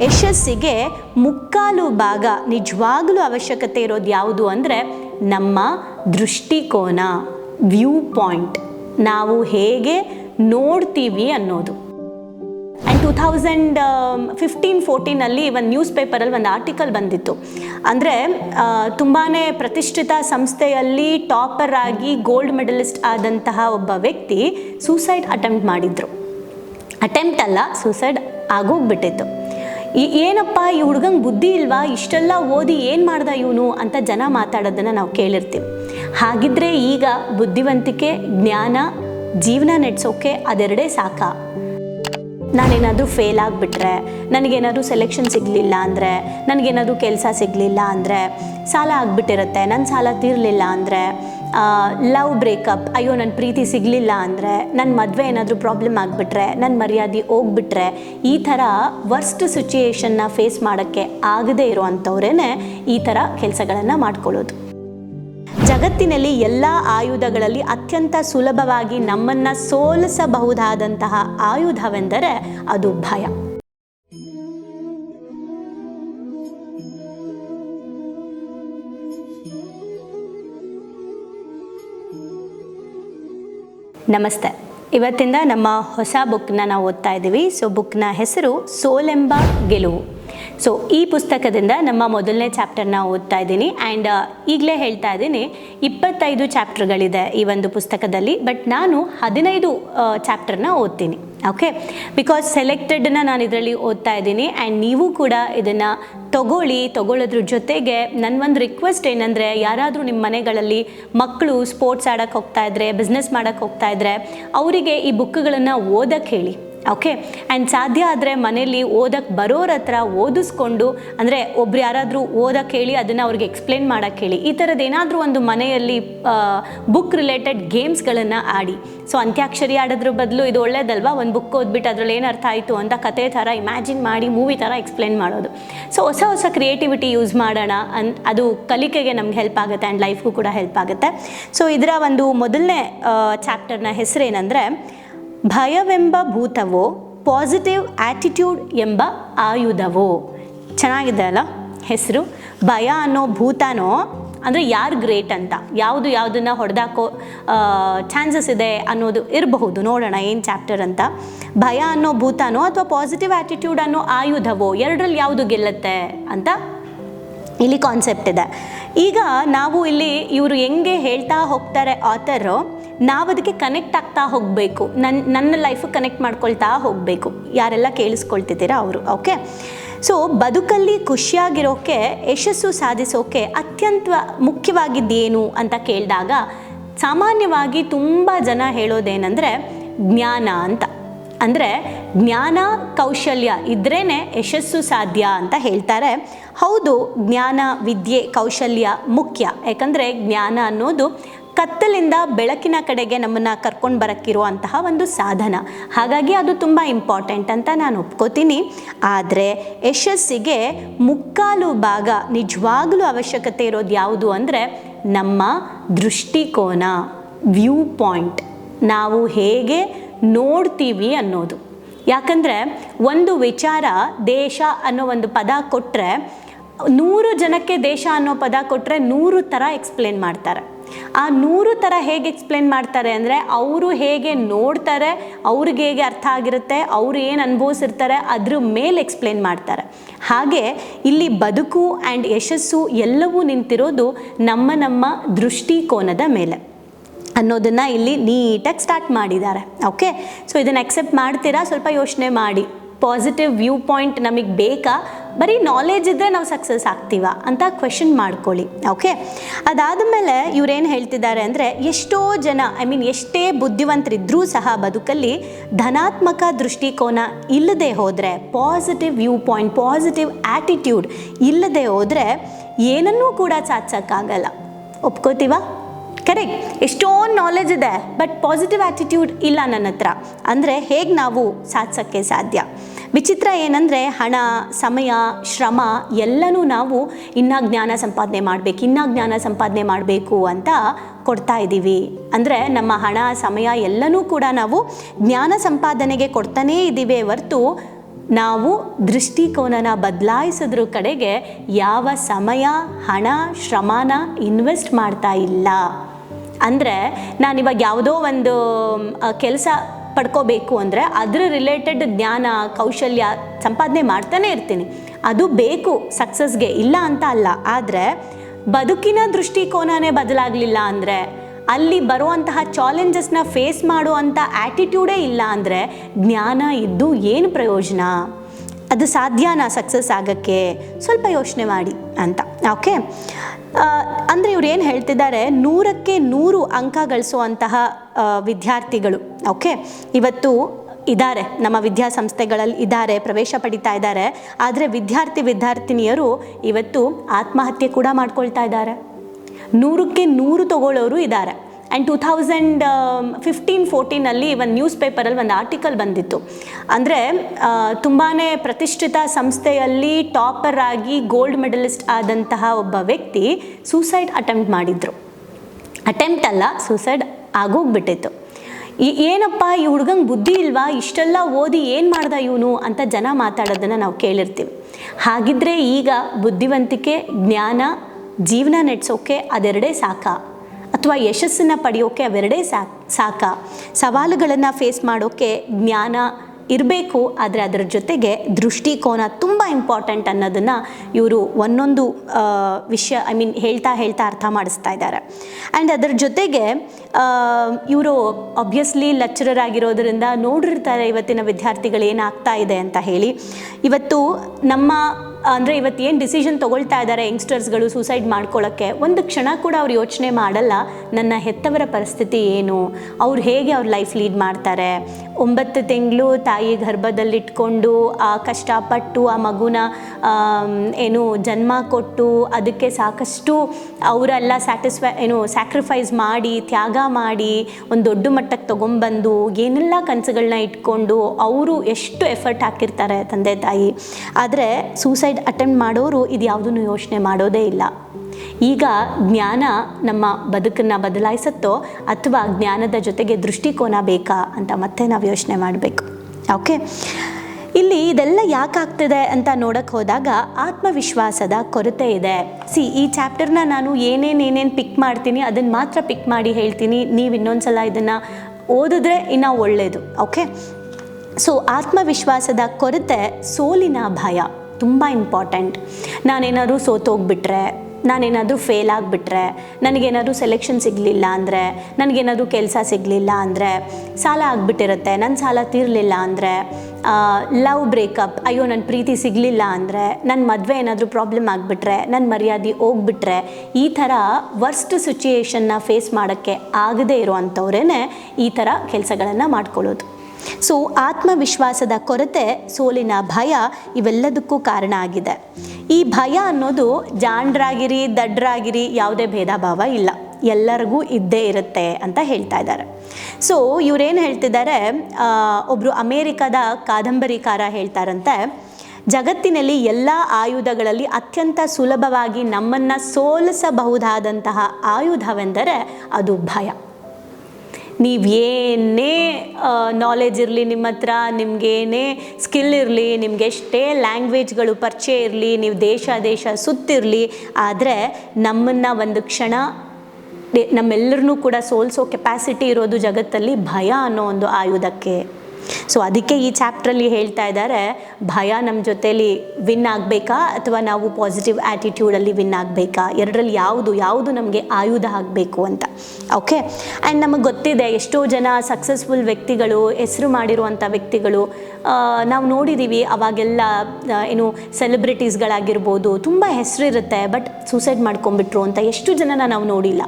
ಯಶಸ್ಸಿಗೆ ಮುಕ್ಕಾಲು ಭಾಗ ನಿಜವಾಗಲೂ ಅವಶ್ಯಕತೆ ಇರೋದು ಯಾವುದು ಅಂದರೆ ನಮ್ಮ ದೃಷ್ಟಿಕೋನ ವ್ಯೂ ಪಾಯಿಂಟ್ ನಾವು ಹೇಗೆ ನೋಡ್ತೀವಿ ಅನ್ನೋದು. ಆ್ಯಂಡ್ ಟೂ ಥೌಸಂಡ್ ಫಿಫ್ಟೀನ್ ಫೋರ್ಟೀನಲ್ಲಿ ಒಂದು ನ್ಯೂಸ್ ಪೇಪರಲ್ಲಿ ಒಂದು ಆರ್ಟಿಕಲ್ ಬಂದಿತ್ತು. ಅಂದರೆ ತುಂಬಾ ಪ್ರತಿಷ್ಠಿತ ಸಂಸ್ಥೆಯಲ್ಲಿ ಟಾಪರ್ ಆಗಿ ಗೋಲ್ಡ್ ಮೆಡಲಿಸ್ಟ್ ಆದಂತಹ ಒಬ್ಬ ವ್ಯಕ್ತಿ ಸೂಸೈಡ್ ಅಟೆಂಪ್ಟ್ ಮಾಡಿದ್ರು. ಅಟೆಂಪ್ಟ್ ಅಲ್ಲ ಸೂಸೈಡ್ ಆಗೋಗ್ಬಿಟ್ಟಿತ್ತು. ಏನಪ್ಪ, ಈ ಹುಡುಗಂಗೆ ಬುದ್ಧಿ ಇಲ್ವಾ? ಇಷ್ಟೆಲ್ಲ ಓದಿ ಏನು ಮಾಡ್ದ ಇವನು ಅಂತ ಜನ ಮಾತಾಡೋದನ್ನು ನಾವು ಕೇಳಿರ್ತೀವಿ. ಹಾಗಿದ್ರೆ ಈಗ ಬುದ್ಧಿವಂತಿಕೆ, ಜ್ಞಾನ, ಜೀವನ ನಡೆಸೋಕೆ ಅದೆರಡೇ ಸಾಕ. ನಾನೇನಾದರೂ ಫೇಲ್ ಆಗಿಬಿಟ್ರೆ, ನನಗೇನಾದರೂ ಸೆಲೆಕ್ಷನ್ ಸಿಗಲಿಲ್ಲ ಅಂದರೆ, ನನಗೇನಾದರೂ ಕೆಲಸ ಸಿಗಲಿಲ್ಲ ಅಂದರೆ, ಸಾಲ ಆಗಿಬಿಟ್ಟಿರುತ್ತೆ ನನ್ನ ಸಾಲ ತೀರಲಿಲ್ಲ ಅಂದರೆ ಲವ್ ಬ್ರೇಕಪ್ ಅಯ್ಯೋ ನನ್ನ ಪ್ರೀತಿ ಸಿಗಲಿಲ್ಲ ಅಂದರೆ ನನ್ನ ಮದುವೆ ಏನಾದರೂ ಪ್ರಾಬ್ಲಮ್ ಆಗಿಬಿಟ್ರೆ ನನ್ನ ಮರ್ಯಾದೆ ಹೋಗ್ಬಿಟ್ರೆ, ಈ ಥರ ವರ್ಸ್ಟ್ ಸಿಚುಯೇಷನ್ನ ಫೇಸ್ ಮಾಡೋಕ್ಕೆ ಆಗದೇ ಇರೋವಂಥವ್ರೇ ಈ ಥರ ಕೆಲಸಗಳನ್ನು ಮಾಡ್ಕೊಳ್ಳೋದು. ಜಗತ್ತಿನಲ್ಲಿ ಎಲ್ಲ ಆಯುಧಗಳಲ್ಲಿ ಅತ್ಯಂತ ಸುಲಭವಾಗಿ ನಮ್ಮನ್ನು ಸೋಲಿಸಬಹುದಾದಂತಹ ಆಯುಧವೆಂದರೆ ಅದು ಭಯ. ನಮಸ್ತೆ. ಇವತ್ತಿಂದ ನಮ್ಮ ಹೊಸ ಬುಕ್ನ ನಾವು ಓದ್ತಾ ಇದ್ದೀವಿ. ಸೊ ಬುಕ್ನ ಹೆಸರು ಸೋಲೆಂಬ ಗೆಲುವು. ಸೊ ಈ ಪುಸ್ತಕದಿಂದ ನಮ್ಮ ಮೊದಲನೇ ಚಾಪ್ಟರ್ನ ಓದ್ತಾ ಇದ್ದೀನಿ. ಆ್ಯಂಡ್ ಈಗಲೇ ಹೇಳ್ತಾ ಇದ್ದೀನಿ, ಇಪ್ಪತ್ತೈದು ಚಾಪ್ಟರ್ಗಳಿದೆ ಈ ಒಂದು ಪುಸ್ತಕದಲ್ಲಿ. ಬಟ್ ನಾನು ಹದಿನೈದು ಚಾಪ್ಟರ್ನ ಓದ್ತೀನಿ. ಓಕೆ ಬಿಕಾಸ್ ಸೆಲೆಕ್ಟೆಡನ್ನು ನಾನು ಇದರಲ್ಲಿ ಓದ್ತಾ ಇದ್ದೀನಿ. ಆ್ಯಂಡ್ ನೀವು ಕೂಡ ಇದನ್ನು ತಗೊಳ್ಳಿ, ತಗೊಳ್ಳೋದ್ರ ಜೊತೆಗೆ ನನ್ನ ಒಂದು ರಿಕ್ವೆಸ್ಟ್ ಏನಂದರೆ, ಯಾರಾದರೂ ನಿಮ್ಮ ಮನೆಗಳಲ್ಲಿ ಮಕ್ಕಳು ಸ್ಪೋರ್ಟ್ಸ್ ಆಡೋಕ್ಕೆ ಹೋಗ್ತಾ ಇದ್ರೆ ಬಿಸ್ನೆಸ್ ಮಾಡೋಕ್ಕೆ ಹೋಗ್ತಾ ಇದ್ರೆ, ಅವರಿಗೆ ಈ ಬುಕ್ಗಳನ್ನು ಓದಕ್ಕೆ ಹೇಳಿ. ಓಕೆ ಆ್ಯಂಡ್ ಸಾಧ್ಯ ಆದರೆ ಮನೇಲಿ ಓದಕ್ಕೆ ಬರೋರ ಹತ್ರ ಓದಿಸ್ಕೊಂಡು, ಅಂದರೆ ಒಬ್ರು ಯಾರಾದರೂ ಓದಕ್ಕೆ ಹೇಳಿ ಅದನ್ನು ಅವ್ರಿಗೆ ಎಕ್ಸ್ಪ್ಲೇನ್ ಮಾಡೋಕ್ಕೆ ಹೇಳಿ. ಈ ಥರದ್ದು ಏನಾದರೂ ಒಂದು ಮನೆಯಲ್ಲಿ ಬುಕ್ ರಿಲೇಟೆಡ್ ಗೇಮ್ಸ್ಗಳನ್ನು ಆಡಿ. ಸೊ ಅಂತ್ಯಾಕ್ಷರಿ ಆಡೋದ್ರ ಬದಲು ಇದು ಒಳ್ಳೇದಲ್ವಾ? ಒಂದು ಬುಕ್ ಓದ್ಬಿಟ್ಟು ಅದರಲ್ಲಿ ಏನು ಅರ್ಥ ಆಯಿತು ಅಂತ ಕತೆ ಥರ ಇಮ್ಯಾಜಿನ್ ಮಾಡಿ ಮೂವಿ ಥರ ಎಕ್ಸ್ಪ್ಲೇನ್ ಮಾಡೋದು. ಸೊ ಹೊಸ ಹೊಸ ಕ್ರಿಯೇಟಿವಿಟಿ ಯೂಸ್ ಮಾಡೋಣ. ಅನ್, ಅದು ಕಲಿಕೆಗೆ ನಮ್ಗೆ ಹೆಲ್ಪ್ ಆಗುತ್ತೆ ಆ್ಯಂಡ್ ಲೈಫ್ಗೂ ಕೂಡ ಹೆಲ್ಪ್ ಆಗುತ್ತೆ. ಸೊ ಇದರ ಒಂದು ಮೊದಲನೇ ಚಾಪ್ಟರ್ನ ಹೆಸರೇನೆಂದರೆ ಭಯವೆಂಬ ಭೂತವೋ ಪಾಸಿಟಿವ್ ಆ್ಯಟಿಟ್ಯೂಡ್ ಎಂಬ ಆಯುಧವೋ. ಚೆನ್ನಾಗಿದೆ ಅಲ್ಲ? ಹೆಸರು? ಭಯ ಅನ್ನೋ ಭೂತನೋ, ಅಂದರೆ ಯಾರು ಗ್ರೇಟ್ ಅಂತ? ಯಾವುದು ಯಾವುದನ್ನು ಹೊಡೆದಾಕೋ ಚಾನ್ಸಸ್ ಇದೆ ಅನ್ನೋದು ಇರಬಹುದು. ನೋಡೋಣ ಏನು ಚಾಪ್ಟರ್ ಅಂತ. ಭಯ ಅನ್ನೋ ಭೂತನೋ ಅಥವಾ ಪಾಸಿಟಿವ್ ಆ್ಯಟಿಟ್ಯೂಡ್ ಅನ್ನೋ ಆಯುಧವೋ, ಎರಡರಲ್ಲಿ ಯಾವುದು ಗೆಲ್ಲುತ್ತೆ ಅಂತ ಇಲ್ಲಿ ಕಾನ್ಸೆಪ್ಟ್ ಇದೆ. ಈಗ ನಾವು ಇಲ್ಲಿ ಇವರು ಹೆಂಗೆ ಹೇಳ್ತಾ ಹೋಗ್ತಾರೆ ಆಥರು ನಾವು ಅದಕ್ಕೆ ಕನೆಕ್ಟ್ ಆಗ್ತಾ ಹೋಗಬೇಕು. ನನ್ನ ನನ್ನ ಲೈಫು ಕನೆಕ್ಟ್ ಮಾಡ್ಕೊಳ್ತಾ ಹೋಗಬೇಕು. ಯಾರೆಲ್ಲ ಕೇಳಿಸ್ಕೊಳ್ತಿದ್ದೀರಾ ಅವರು ಓಕೆ ಸೊ ಬದುಕಲ್ಲಿ ಖುಷಿಯಾಗಿರೋಕ್ಕೆ ಯಶಸ್ಸು ಸಾಧಿಸೋಕೆ ಅತ್ಯಂತ ಮುಖ್ಯವಾಗಿದ್ದೇನು ಅಂತ ಕೇಳಿದಾಗ, ಸಾಮಾನ್ಯವಾಗಿ ತುಂಬ ಜನ ಹೇಳೋದೇನೆಂದರೆ, ಜ್ಞಾನ ಅಂತ. ಅಂದರೆ, ಜ್ಞಾನ, ಕೌಶಲ್ಯ ಇದ್ರೇ ಯಶಸ್ಸು ಸಾಧ್ಯ ಅಂತ ಹೇಳ್ತಾರೆ. ಹೌದು, ಜ್ಞಾನ, ವಿದ್ಯೆ, ಕೌಶಲ್ಯ ಮುಖ್ಯ. ಯಾಕಂದರೆ, ಜ್ಞಾನ ಅನ್ನೋದು ಕತ್ತಲಿಂದ ಬೆಳಕಿನ ಕಡೆಗೆ ನಮ್ಮನ್ನು ಕರ್ಕೊಂಡು ಬರೋಕ್ಕಿರುವಂತಹ ಒಂದು ಸಾಧನ. ಹಾಗಾಗಿ ಅದು ತುಂಬ ಇಂಪಾರ್ಟೆಂಟ್ ಅಂತ ನಾನು ಒಪ್ಕೋತೀನಿ. ಆದರೆ ಯಶಸ್ಸಿಗೆ ಮುಕ್ಕಾಲು ಭಾಗ, ನಿಜವಾಗಲೂ ಅವಶ್ಯಕತೆ ಇರೋದು ಯಾವುದು ಅಂದರೆ ನಮ್ಮ ದೃಷ್ಟಿಕೋನ ವ್ಯೂ ಪಾಯಿಂಟ್ ನಾವು ಹೇಗೆ ನೋಡ್ತೀವಿ ಅನ್ನೋದು. ಯಾಕಂದರೆ ಒಂದು ವಿಚಾರ ದೇಶ ಅನ್ನೋ ಒಂದು ಪದ ಕೊಟ್ಟರೆ ನೂರು ಜನಕ್ಕೆ ದೇಶ ಅನ್ನೋ ಪದ ಕೊಟ್ಟರೆ ನೂರು ಥರ ಎಕ್ಸ್ಪ್ಲೇನ್ ಮಾಡ್ತಾರೆ. ಆ ನೂರು ಥರ ಹೇಗೆ ಎಕ್ಸ್ಪ್ಲೇನ್ ಮಾಡ್ತಾರೆ ಅಂದರೆ ಅವರು ಹೇಗೆ ನೋಡ್ತಾರೆ, ಅವ್ರಿಗೆ ಹೇಗೆ ಅರ್ಥ ಆಗಿರುತ್ತೆ, ಅವರು ಏನು ಅನುಭವಿಸಿರ್ತಾರೆ, ಅದ್ರ ಮೇಲೆ ಎಕ್ಸ್ಪ್ಲೇನ್ ಮಾಡ್ತಾರೆ. ಹಾಗೆ ಇಲ್ಲಿ ಬದುಕು ಆ್ಯಂಡ್ ಯಶಸ್ಸು ಎಲ್ಲವೂ ನಿಂತಿರೋದು ನಮ್ಮ ನಮ್ಮ ದೃಷ್ಟಿಕೋನದ ಮೇಲೆ ಅನ್ನೋದನ್ನು ಇಲ್ಲಿ ನೀಟಾಗಿ ಸ್ಟಾರ್ಟ್ ಮಾಡಿದ್ದಾರೆ. ಓಕೆ ಸೊ ಇದನ್ನು ಅಕ್ಸೆಪ್ಟ್ ಮಾಡ್ತೀರಾ? ಸ್ವಲ್ಪ ಯೋಚನೆ ಮಾಡಿ. ಪಾಸಿಟಿವ್ ವ್ಯೂ ಪಾಯಿಂಟ್ ನಮಗೆ ಬೇಕಾ? ಬರೀ ನಾಲೆಜ್ ಇದ್ದರೆ ನಾವು ಸಕ್ಸಸ್ ಆಗ್ತೀವ ಅಂತ ಕ್ವೆಶನ್ ಮಾಡ್ಕೊಳ್ಳಿ ಓಕೆ ಅದಾದ ಮೇಲೆ ಇವರೇನು ಹೇಳ್ತಿದ್ದಾರೆ ಅಂದರೆ ಎಷ್ಟೋ ಜನ ಐ ಮೀನ್ ಎಷ್ಟೇ ಬುದ್ಧಿವಂತರಿದ್ದರೂ ಸಹ ಬದುಕಲ್ಲಿ ಧನಾತ್ಮಕ ದೃಷ್ಟಿಕೋನ ಇಲ್ಲದೆ ಹೋದರೆ positive view point positive attitude ಇಲ್ಲದೆ ಹೋದರೆ ಏನನ್ನೂ ಕೂಡ ಚಾಚಕ್ಕಾಗಲ್ಲ ಒಪ್ಕೋತೀವಾ? ಕರೆಕ್ಟ್ ಎಷ್ಟೊಂದು ನಾಲೆಜ್ ಇದೆ ಬಟ್ ಪಾಸಿಟಿವ್ ಆ್ಯಟಿಟ್ಯೂಡ್ ಇಲ್ಲ ನನ್ನ ಹತ್ರ. ಅಂದರೆ ಹೇಗೆ ನಾವು ಸಾಧಿಸೋಕ್ಕೆ ಸಾಧ್ಯ? ವಿಚಿತ್ರ ಏನಂದರೆ ಹಣ, ಸಮಯ, ಶ್ರಮ ಎಲ್ಲನೂ ನಾವು ಇನ್ನೂ ಜ್ಞಾನ ಸಂಪಾದನೆ ಮಾಡಬೇಕು, ಇನ್ನೂ ಜ್ಞಾನ ಸಂಪಾದನೆ ಮಾಡಬೇಕು ಅಂತ ಕೊಡ್ತಾ ಇದ್ದೀವಿ ಅಂದರೆ ನಮ್ಮ ಹಣ, ಸಮಯ ಎಲ್ಲನೂ ಕೂಡ ನಾವು ಜ್ಞಾನ ಸಂಪಾದನೆಗೆ ಕೊಡ್ತಾನೇ ಇದ್ದೀವಿ ಹೊರ್ತು ನಾವು ದೃಷ್ಟಿಕೋನನ ಬದಲಾಯಿಸೋದ್ರ ಕಡೆಗೆ ಯಾವ ಸಮಯ, ಹಣ, ಶ್ರಮನ ಇನ್ವೆಸ್ಟ್ ಮಾಡ್ತಾ ಇಲ್ಲ. ಅಂದರೆ ನಾನಿವಾಗ ಯಾವುದೋ ಒಂದು ಕೆಲಸ ಪಡ್ಕೋಬೇಕು ಅಂದರೆ ಅದರ ರಿಲೇಟೆಡ್ ಜ್ಞಾನ, ಕೌಶಲ್ಯ ಸಂಪಾದನೆ ಮಾಡ್ತಾನೆ ಇರ್ತೀನಿ. ಅದು ಬೇಕು ಸಕ್ಸಸ್ಗೆ ಇಲ್ಲ ಅಂತ ಅಲ್ಲ. ಆದರೆ ಬದುಕಿನ ದೃಷ್ಟಿಕೋನನೇ ಬದಲಾಗಲಿಲ್ಲ ಅಂದರೆ, ಅಲ್ಲಿ ಬರುವಂತಹ ಚಾಲೆಂಜಸ್ನ ಫೇಸ್ ಮಾಡುವಂಥ ಆ್ಯಟಿಟ್ಯೂಡೇ ಇಲ್ಲ ಅಂದರೆ ಜ್ಞಾನ ಇದ್ದು ಏನು ಪ್ರಯೋಜನ? ಅದು ಸಾಧ್ಯನಾ ಸಕ್ಸಸ್ ಆಗೋಕ್ಕೆ? ಸ್ವಲ್ಪ ಯೋಚನೆ ಮಾಡಿ. ಅಂತ. ಓಕೆ ಅಂದರೆ ಇವ್ರು ಏನು ಹೇಳ್ತಿದ್ದಾರೆ? ನೂರಕ್ಕೆ ನೂರು ಅಂಕ ಗಳಿಸುವಂತಹ ವಿದ್ಯಾರ್ಥಿಗಳು. ಓಕೆ ಇವತ್ತು ಇದ್ದಾರೆ. ನಮ್ಮ ವಿದ್ಯಾಸಂಸ್ಥೆಗಳಲ್ಲಿ ಇದ್ದಾರೆ, ಪ್ರವೇಶ ಪಡಿತಾ ಇದ್ದಾರೆ. ಆದರೆ ವಿದ್ಯಾರ್ಥಿ ವಿದ್ಯಾರ್ಥಿನಿಯರು ಇವತ್ತು ಆತ್ಮಹತ್ಯೆ ಕೂಡ ಮಾಡ್ಕೊಳ್ತಾ ಇದ್ದಾರೆ. ನೂರಕ್ಕೆ ನೂರು ತಗೊಳ್ಳೋರು ಇದ್ದಾರೆ. ಆ್ಯಂಡ್ ಟೂ ಥೌಸಂಡ್ ಫಿಫ್ಟೀನ್ ಫೋರ್ಟೀನಲ್ಲಿ ಒಂದು ನ್ಯೂಸ್ ಪೇಪರಲ್ಲಿ ಒಂದು ಆರ್ಟಿಕಲ್ ಬಂದಿತ್ತು. ಅಂದರೆ ತುಂಬಾ ಪ್ರತಿಷ್ಠಿತ ಸಂಸ್ಥೆಯಲ್ಲಿ ಟಾಪರ್ ಆಗಿ ಗೋಲ್ಡ್ ಮೆಡಲಿಸ್ಟ್ ಆದಂತಹ ಒಬ್ಬ ವ್ಯಕ್ತಿ ಸೂಸೈಡ್ ಅಟೆಂಪ್ಟ್ ಮಾಡಿದರು. ಅಟೆಂಪ್ಟ್ ಅಲ್ಲ ಸೂಸೈಡ್ ಆಗೋಗ್ಬಿಟ್ಟಿತ್ತು. ಈ, ಏನಪ್ಪ, ಈ ಹುಡುಗಂಗೆ ಬುದ್ಧಿ ಇಲ್ವಾ? ಇಷ್ಟೆಲ್ಲ ಓದಿ ಏನು ಮಾಡ್ದ ಇವನು ಅಂತ ಜನ ಮಾತಾಡೋದನ್ನು ನಾವು ಕೇಳಿರ್ತೀವಿ. ಹಾಗಿದ್ರೆ ಈಗ ಬುದ್ಧಿವಂತಿಕೆ, ಜ್ಞಾನ, ಜೀವನ ನಡೆಸೋಕೆ ಅದೆರಡೇ ಸಾಕಾ? ಅಥವಾ ಯಶಸ್ಸನ್ನು ಪಡೆಯೋಕೆ ಅವೆರಡೇ ಸಾಕ್, ಸಾಕ. ಸವಾಲುಗಳನ್ನು ಫೇಸ್ ಮಾಡೋಕ್ಕೆ ಜ್ಞಾನ ಇರಬೇಕು, ಆದರೆ ಅದರ ಜೊತೆಗೆ ದೃಷ್ಟಿಕೋನ ತುಂಬ ಇಂಪಾರ್ಟೆಂಟ್ ಅನ್ನೋದನ್ನು ಇವರು ಒಂದೊಂದು ವಿಷಯ ಐ ಮೀನ್ ಹೇಳ್ತಾ ಹೇಳ್ತಾ ಅರ್ಥ ಮಾಡಿಸ್ತಾ ಇದ್ದಾರೆ. ಆ್ಯಂಡ್ ಅದರ ಜೊತೆಗೆ ಇವರು ಆಬ್ವಿಯಸ್ಲಿ ಲೆಕ್ಚರರ್ ಆಗಿರೋದರಿಂದ ನೋಡಿರ್ತಾರೆ ಇವತ್ತಿನ ವಿದ್ಯಾರ್ಥಿಗಳು ಏನಾಗ್ತಾ ಇದೆ ಅಂತ ಹೇಳಿ. ಇವತ್ತು ನಮ್ಮ ಅಂದರೆ ಇವತ್ತು ಏನು ಡಿಸಿಷನ್ ತೊಗೊಳ್ತಾ ಇದ್ದಾರೆ ಯಂಗ್ಸ್ಟರ್ಸ್ಗಳು ಸೂಸೈಡ್ ಮಾಡ್ಕೊಳ್ಳೋಕ್ಕೆ ಒಂದು ಕ್ಷಣ ಕೂಡ ಅವ್ರು ಯೋಚನೆ ಮಾಡಲ್ಲ, ನನ್ನ ಹೆತ್ತವರ ಪರಿಸ್ಥಿತಿ ಏನು? ಅವ್ರು ಹೇಗೆ ಅವ್ರ ಲೈಫ್ ಲೀಡ್ ಮಾಡ್ತಾರೆ? ಒಂಬತ್ತು ತಿಂಗಳು ತಾಯಿ ಗರ್ಭದಲ್ಲಿಟ್ಕೊಂಡು, ಆ ಕಷ್ಟಪಟ್ಟು, ಆ ಮಗುನ ಏನು ಜನ್ಮ ಕೊಟ್ಟು, ಅದಕ್ಕೆ ಸಾಕಷ್ಟು ಅವರೆಲ್ಲ ಸ್ಯಾಟಿಸ್ಫೈ ಏನು ಸ್ಯಾಕ್ರಿಫೈಸ್ ಮಾಡಿ, ತ್ಯಾಗ ಮಾಡಿ, ಒಂದು ದೊಡ್ಡ ಮಟ್ಟಕ್ಕೆ ತೊಗೊಂಬಂದು ಏನೆಲ್ಲ ಕನಸುಗಳನ್ನ ಇಟ್ಕೊಂಡು, ಅವರು ಎಷ್ಟು ಎಫರ್ಟ್ ಹಾಕಿರ್ತಾರೆ ತಂದೆ ತಾಯಿ? ಆದರೆ ಸೂಸೈಡ್ ಅಟೆಂಪ್ಟ್ ಮಾಡೋರು ಇದು ಯಾವುದನ್ನು ಯೋಚನೆ ಮಾಡೋದೇ ಇಲ್ಲ. ಈಗ ಜ್ಞಾನ ನಮ್ಮ ಬದುಕನ್ನು ಬದಲಾಯಿಸುತ್ತೋ ಅಥವಾ ಜ್ಞಾನದ ಜೊತೆಗೆ ದೃಷ್ಟಿಕೋನ ಬೇಕಾ ಅಂತ ಮತ್ತೆ ನಾವು ಯೋಚನೆ ಮಾಡಬೇಕು. ಓಕೆ ಇಲ್ಲಿ ಇದೆಲ್ಲ ಯಾಕಾಗ್ತಿದೆ ಅಂತ ನೋಡಕ್ಕೆ ಹೋದಾಗ ಆತ್ಮವಿಶ್ವಾಸದ ಕೊರತೆ ಇದೆ. ಸಿ ಈ ಚಾಪ್ಟರ್ನ ನಾನು ಏನೇನು ಏನೇನು ಪಿಕ್ ಮಾಡ್ತೀನಿ ಅದನ್ನು ಮಾತ್ರ ಪಿಕ್ ಮಾಡಿ ಹೇಳ್ತೀನಿ. ನೀವು ಇನ್ನೊಂದು ಸಲ ಇದನ್ನು ಓದಿದ್ರೆ ಇನ್ನೂ ಒಳ್ಳೆಯದು ಓಕೆ ಸೊ ಆತ್ಮವಿಶ್ವಾಸದ ಕೊರತೆ ಸೋಲಿನ ಭಯ. ತುಂಬ ಇಂಪಾರ್ಟೆಂಟ್ ನಾನೇನಾದರೂ ಸೋತೋಗ್ಬಿಟ್ರೆ, ನಾನೇನಾದರೂ ಫೇಲ್ ಆಗಿಬಿಟ್ರೆ, ನನಗೇನಾದರೂ ಸೆಲೆಕ್ಷನ್ ಸಿಗಲಿಲ್ಲ ಅಂದರೆ, ನನಗೇನಾದರೂ ಕೆಲಸ ಸಿಗಲಿಲ್ಲ ಅಂದರೆ, ಸಾಲ ಆಗಿಬಿಟ್ಟಿರುತ್ತೆ ನನ್ನ ಸಾಲ ತೀರಲಿಲ್ಲ ಅಂದರೆ ಲವ್ ಬ್ರೇಕಪ್ ಅಯ್ಯೋ ನನ್ನ ಪ್ರೀತಿ ಸಿಗಲಿಲ್ಲ ಅಂದರೆ ನನ್ನ ಮದುವೆ ಏನಾದರೂ ಪ್ರಾಬ್ಲಮ್ ಆಗಿಬಿಟ್ರೆ ನನ್ನ ಮರ್ಯಾದೆ ಹೋಗ್ಬಿಟ್ರೆ, ಈ ಥರ ವರ್ಸ್ಟ್ ಸಿಚುಯೇಷನ್ನ ಫೇಸ್ ಮಾಡೋಕ್ಕೆ ಆಗದೇ ಇರೋ ಈ ಥರ ಕೆಲಸಗಳನ್ನು ಮಾಡ್ಕೊಳ್ಳೋದು. ಸೊ ಆತ್ಮವಿಶ್ವಾಸದ ಕೊರತೆ, ಸೋಲಿನ ಭಯ ಇವೆಲ್ಲದಕ್ಕೂ ಕಾರಣ ಆಗಿದೆ. ಈ ಭಯ ಅನ್ನೋದು ಜಾಂಡ್ರಾಗಿರಿ, ದಡ್ರಾಗಿರಿ ಯಾವುದೇ ಭೇದ ಭಾವ ಇಲ್ಲ. ಎಲ್ಲರಿಗೂ ಇದ್ದೇ ಇರುತ್ತೆ ಅಂತ ಹೇಳ್ತಾ ಇದ್ದಾರೆ. ಸೊ ಇವರೇನು ಹೇಳ್ತಿದ್ದಾರೆ? ಒಬ್ಬರು ಅಮೇರಿಕದ ಕಾದಂಬರಿಕಾರ ಹೇಳ್ತಾರಂತೆ, ಜಗತ್ತಿನಲ್ಲಿ ಎಲ್ಲ ಆಯುಧಗಳಲ್ಲಿ ಅತ್ಯಂತ ಸುಲಭವಾಗಿ ನಮ್ಮನ್ನು ಸೋಲಿಸಬಹುದಾದಂತಹ ಆಯುಧವೆಂದರೆ ಅದು ಭಯ. ನೀವೇನೇ ನಾಲೆಜ್ ಇರಲಿ ನಿಮ್ಮ ಹತ್ರ, ನಿಮಗೇನೇ ಸ್ಕಿಲ್ ಇರಲಿ, ನಿಮ್ಗೆ ಎಷ್ಟೇ ಲ್ಯಾಂಗ್ವೇಜ್ಗಳು ಪರಿಚಯ ಇರಲಿ, ನೀವು ದೇಶ ದೇಶ ಸುತ್ತಿರಲಿ, ಆದರೆ ನಮ್ಮನ್ನು ಒಂದು ಕ್ಷಣ ನಮ್ಮೆಲ್ಲರನ್ನೂ ಕೂಡ ಸೋಲ್ಸೋ ಕೆಪಾಸಿಟಿ ಇರೋದು ಜಗತ್ತಲ್ಲಿ ಭಯ ಅನ್ನೋ ಒಂದು ಆಯುಧಕ್ಕೆ. ಸೊ ಅದಕ್ಕೆ ಈ ಚಾಪ್ಟ್ರಲ್ಲಿ ಹೇಳ್ತಾ ಇದ್ದಾರೆ, ಭಯ ನಮ್ಮ ಜೊತೇಲಿ ವಿನ್ ಆಗಬೇಕಾ ಅಥವಾ ನಾವು ಪಾಸಿಟಿವ್ ಆ್ಯಟಿಟ್ಯೂಡಲ್ಲಿ ವಿನ್ ಆಗಬೇಕಾ? ಎರಡರಲ್ಲಿ ಯಾವುದು ಯಾವುದು ನಮಗೆ ಆಯುಧ ಆಗಬೇಕು ಅಂತ. ಓಕೆ ಆ್ಯಂಡ್ ನಮಗೆ ಗೊತ್ತಿದೆ, ಎಷ್ಟೋ ಜನ ಸಕ್ಸಸ್ಫುಲ್ ವ್ಯಕ್ತಿಗಳು, ಹೆಸರು ಮಾಡಿರುವಂಥ ವ್ಯಕ್ತಿಗಳು ನಾವು ನೋಡಿದ್ದೀವಿ ಅವಾಗೆಲ್ಲ ಏನು ಸೆಲೆಬ್ರಿಟೀಸ್ಗಳಾಗಿರ್ಬೋದು ತುಂಬ ಹೆಸರಿರುತ್ತೆ ಬಟ್ ಸೂಸೈಡ್ ಮಾಡ್ಕೊಂಬಿಟ್ರು ಅಂತ ಎಷ್ಟು ಜನನ ನಾವು ನೋಡಿಲ್ಲ.